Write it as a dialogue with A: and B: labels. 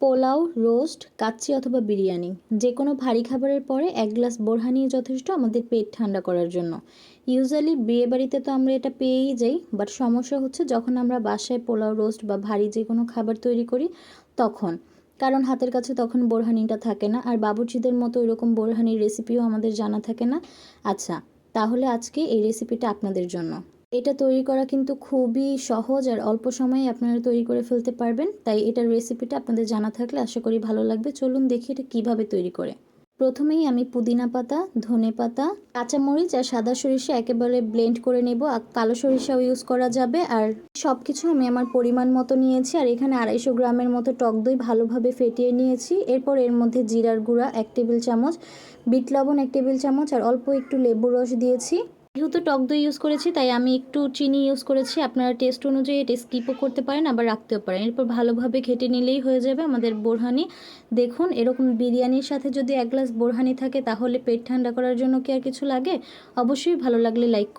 A: Pulao, roast, kacchi অথবা বিরিয়ানি। যে কোনো ভারী খাবারের পরে এক গ্লাস বোরহানি যথেষ্ট আমাদের পেট ঠান্ডা করার জন্য। ইউজুয়ালি বিয়ে বাড়িতে তো আমরা এটা পেয়েই যাই বাট সমস্যা হচ্ছে যখন আমরা বাসায় পোলাও, রোস্ট বা ভারী যে কোনো খাবার তৈরি করি, তখন। কারণ হাতের কাছে তখন বোরহানিটা থাকে না, আর বাবুর্চিদের মতো ওইরকম বোরহানির রেসিপিও আমাদের জানা থাকে না। আচ্ছা তাহলে আজকে এই রেসিপিটা আপনাদের জন্য। এটা তৈরি করা কিন্তু খুবই সহজ আর অল্প সময়ে আপনারা তৈরি করে ফেলতে পারবেন। তাই এটার রেসিপিটা আপনাদের জানা থাকলে আশা করি ভালো লাগবে। চলুন দেখি এটা কীভাবে তৈরি করে। প্রথমেই আমি পুদিনা পাতা, ধনে পাতা, কাঁচামরিচ আর সাদা সরিষা একেবারে ব্লেন্ড করে নেব। আর কালো সরিষাও ইউজ করা যাবে। আর সব কিছু আমি আমার পরিমাণ মতো নিয়েছি। আর এখানে আড়াইশো গ্রামের মতো টক দই ভালোভাবে ফেটিয়ে নিয়েছি। এরপর এর মধ্যে জিরার গুঁড়া এক টেবিল চামচ, বিট লবণ এক টেবিল চামচ, আর অল্প একটু লেবু রস দিয়েছি। যেহেতু টক দই ইউজ করেছি, তাই আমি একটু চিনি ইউজ করেছি। আপনারা টেস্ট অনুযায়ী এটা স্কিপও করতে পারেন, আবার রাখতেও পারেন। এরপর ভালোভাবে ঘেটে নিলেই হয়ে যাবে আমাদের বোরহানি। দেখুন, এরকম বিরিয়ানির সাথে যদি এক গ্লাস বোরহানি থাকে, তাহলে পেট ঠান্ডা করার জন্য কি আর কিছু লাগে? অবশ্যই ভালো লাগলে লাইক